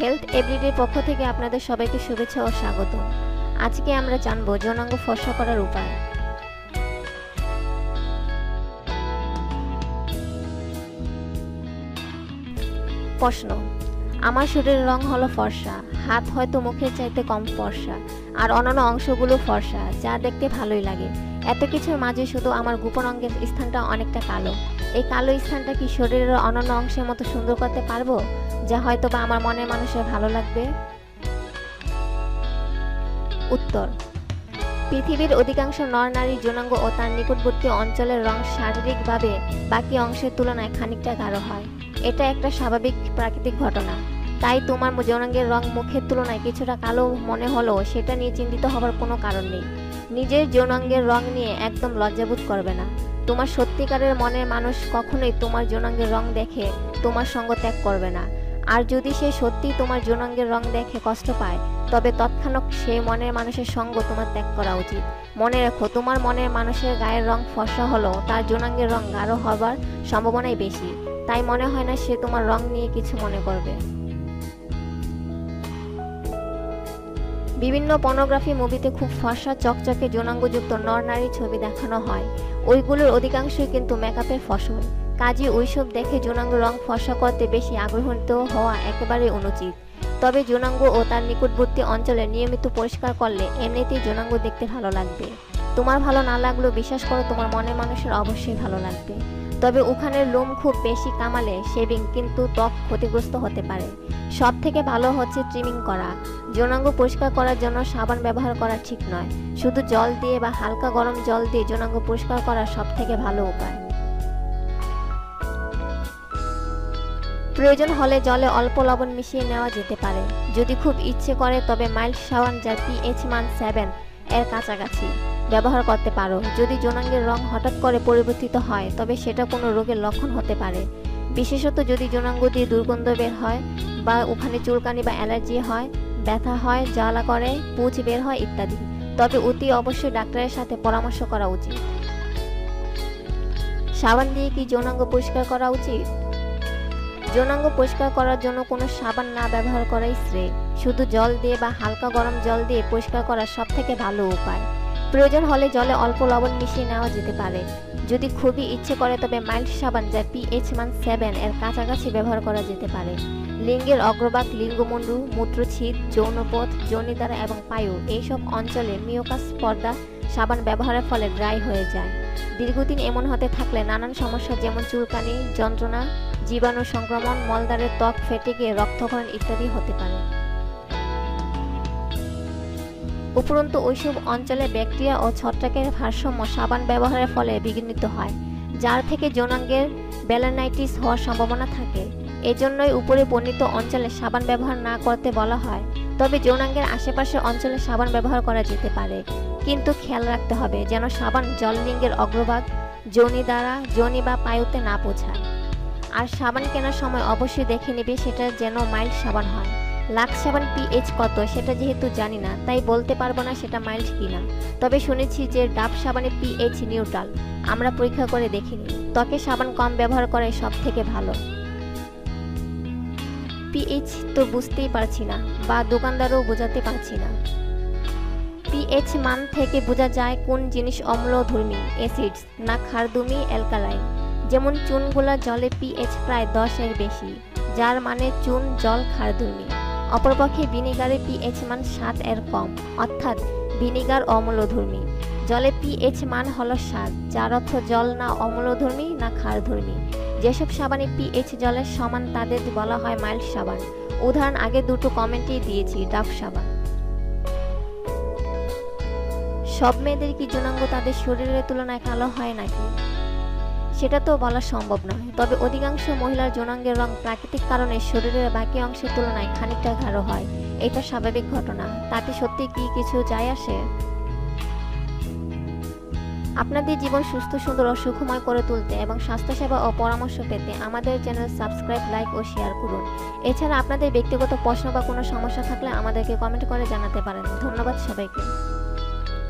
Health এভরিডের পক্ষ থেকে আপনাদের সবাইকে শুভেচ্ছা ও স্বাগত। আজকে আমরা জানব যৌনাঙ্গ ফর্সা করার উপায়। প্রশ্ন, আমার শরীরের রং হলো ফর্সা, হাত হয়তো মুখের চাইতে কম ফর্সা, আর অন্যান্য অংশগুলো ফর্সা, যা দেখতে ভালোই লাগে। এত কিছুর মাঝে শুধু আমার গোপন অঙ্গের স্থানটা অনেকটা কালো। এই কালো স্থানটা কি শরীরের অন্যান্য অংশের মতো সুন্দর করতে পারব? যা হয়তো বা আমার মনের মানুষের ভালো লাগবে। উত্তর, পৃথিবীর অধিকাংশ নর নারীর যৌনাঙ্গ ও তার নিকটবর্তী অঞ্চলের রং শারীরিকভাবে বাকি অংশের তুলনায় খানিকটা গাঢ় হয়। এটা একটা স্বাভাবিক প্রাকৃতিক ঘটনা। তাই তোমার যৌনাঙ্গের রং মুখের তুলনায় কিছুটা কালো মনে হলেও সেটা নিয়ে চিন্তিত হবার কোনো কারণ নেই। নিজের যৌনাঙ্গের রং নিয়ে একদম লজ্জাবোধ করবে না। তোমার সত্যিকারের মনের মানুষ কখনোই তোমার যৌনাঙ্গের রং দেখে তোমার সঙ্গ ত্যাগ করবে না। আর যদি সে সত্যি তোমার যৌনাঙ্গের রং দেখে কষ্ট পায়, তবে তৎক্ষণাৎ সেই মনের মানুষের সঙ্গ তোমার ত্যাগ করা উচিত। মনে রেখো, তোমার মনের মানুষের গায়ের রং ফর্সা হলেও তার যৌনাঙ্গের রং গাঢ় হবার সম্ভাবনাই বেশি। তাই মনে হয় না সে তোমার রং নিয়ে কিছু মনে করবে। বিভিন্ন পর্নোগ্রাফি মুভিতে খুব ফর্সা, চকচকে যৌনাঙ্গযুক্ত নর নারী ছবি দেখানো হয়। ওইগুলোর অধিকাংশই কিন্তু মেকআপের ফসল। কাজে ওইসব দেখে যৌনাঙ্গ রং ফর্সা করতে বেশি আগ্রহিত হওয়া একেবারে অনুচিত। তবে যৌনাঙ্গ ও তার নিকটবর্তী অঞ্চলে নিয়মিত পরিষ্কার করলে এমনিতেই যৌনাঙ্গ দেখতে ভালো লাগবে। তোমার ভালো না লাগলেও বিশ্বাস করো, তোমার মনের মানুষের অবশ্যই ভালো লাগবে। তবে ওখানের লোম খুব বেশি কামালে শেভিং কিন্তু ত্বক ক্ষতিগ্রস্ত হতে পারে। সব থেকে ভালো হচ্ছে ট্রিমিং করা। যৌনাঙ্গ পরিষ্কার করার জন্য সাবান ব্যবহার করা ঠিক নয়। শুধু জল দিয়ে বা হালকা গরম জল দিয়ে যৌনাঙ্গ পরিষ্কার করা সব থেকে ভালো উপায়। প্রয়োজন হলে জলে অল্প লবণ মিশিয়ে নেওয়া যেতে পারে। যদি খুব ইচ্ছে করে, তবে মাইল্ড সাবান যার পিএইচ মান সেভেন এর কাছাকাছি ব্যবহার করতে পারো। যদি যৌনাঙ্গের রং হঠাৎ করে পরিবর্তিত হয়, তবে সেটা কোনো রোগের লক্ষণ হতে পারে। বিশেষত যদি যৌনাঙ্গ দিয়ে দুর্গন্ধ বের হয় বা ওখানে চুলকানি বা অ্যালার্জি হয়, ব্যথা হয়, জ্বালা করে পুঁজ বের হয় ইত্যাদি। তবে অতি অবশ্যই ডাক্তারের সাথে পরামর্শ করা উচিত। সাবান দিয়ে কি যৌনাঙ্গ পরিষ্কার করা উচিত? যৌনাঙ্গ পরিষ্কার করার জন্য কোনো সাবান না ব্যবহার করাই শ্রেয়। শুধু জল দিয়ে বা হালকা গরম জল দিয়ে পরিষ্কার করা সব থেকে ভালো উপায়। প্রয়োজন হলে জলে অল্প লবণ মিশিয়ে নেওয়া যেতে পারে। যদি খুবই ইচ্ছে করে তবে মাইল্ড সাবান যা পিএইচ মান সেভেন এর কাছাকাছি ব্যবহার করা যেতে পারে। লিঙ্গের অগ্রভাগ লিঙ্গমুন্ডু, মূত্রছিদ, যৌনপথ যৌনিদ্বারা এবং পায়ু এইসব অঞ্চলে মিওকাস পর্দা, সাবান ব্যবহারের ফলে ড্রাই হয়ে যায়। দীর্ঘদিন এমন হতে থাকলে নানান সমস্যা যেমন চুলকানি, যন্ত্রণা জীবাণু সংক্রমণ, মলদ্বারের ত্বক ফেটে গিয়ে রক্তক্ষরণ ইত্যাদি হতে পারে। উপরন্তু ওইসব অঞ্চলে ব্যাকটেরিয়া ও ছত্রাকের ভারসাম্য সাবান ব্যবহারের ফলে বিঘ্নিত হয়, যার থেকে যৌনাঙ্গের ব্যালানাইটিস হওয়ার সম্ভাবনা থাকে। এজন্যই উপরে বর্ণিত অঞ্চলে সাবান ব্যবহার না করতে বলা হয়, তবে যৌনাঙ্গের আশেপাশে অঞ্চলে সাবান ব্যবহার করা যেতে পারে। কিন্তু খেয়াল রাখতে হবে যেন সাবান জললিঙ্গের অগ্রভাগ যোনি দ্বারা, যোনি বা পায়ুতে না পৌঁছায়। আর সাবান কেনার সময় অবশ্যই দেখে নেবে সেটা যেন মাইল্ড সাবান হয়। লাক্স সাবান পিএইচ কত সেটা যেহেতু জানি না, তাই বলতে পারব না সেটা মাইল্ড কিনা। তবে শুনেছি যে ডাব সাবানের পিএইচ নিউট্রাল, আমরা পরীক্ষা করে দেখিনি ত্বকে সাবান কম ব্যবহার করাই সব থেকে ভালো। পিএইচ তো বুঝতেই পারছি না, বা দোকানদারও বোঝাতে পারছি না। পিএইচ মান থেকে বোঝা যায় কোন জিনিস অম্লধর্মী, অ্যাসিডস, না খারদুমি, অ্যালকালাইন। যেমন চুনগুলা জলে পিএইচ প্রায় দশ এর বেশি, যার মানে চুন জল খারদুমি অপরপক্ষে ভিনিগারে পিএইচ মান সাত এর কম, অর্থাৎ ভিনিগার অম্লধর্মী। জলে পিএইচ মান হলো সাত, যার অর্থ জল না অম্লধর্মী না ক্ষারধর্মী যেসব সাবানে পিএইচ জলের সমান তাদের বলা হয় মাইল্ড সাবান। উদাহরণ আগে দুটো কমেন্টেই দিয়েছি ডাব সাবান। সব মেয়েদের কি যৌনাঙ্গ তাদের শরীরের তুলনায় কালো হয় নাকি? সেটা তো বলা সম্ভব নয়। তবে অধিকাংশ মহিলার যৌনাঙ্গের রং প্রাকৃতিক কারণে শরীরের বাকি অংশের তুলনায় খানিকটা গাঢ় হয়। এটা স্বাভাবিক ঘটনা। তাতে সত্যি কি কিছু যায় আসে? আপনাদের জীবন সুস্থ, সুন্দর ও সুখময় করে তুলতে এবং স্বাস্থ্যসেবা ও পরামর্শ পেতে আমাদের চ্যানেল সাবস্ক্রাইব, লাইক ও শেয়ার করুন। এছাড়া আপনাদের ব্যক্তিগত প্রশ্ন বা কোনো সমস্যা থাকলে আমাদেরকে কমেন্ট করে জানাতে পারেন। ধন্যবাদ সবাইকে।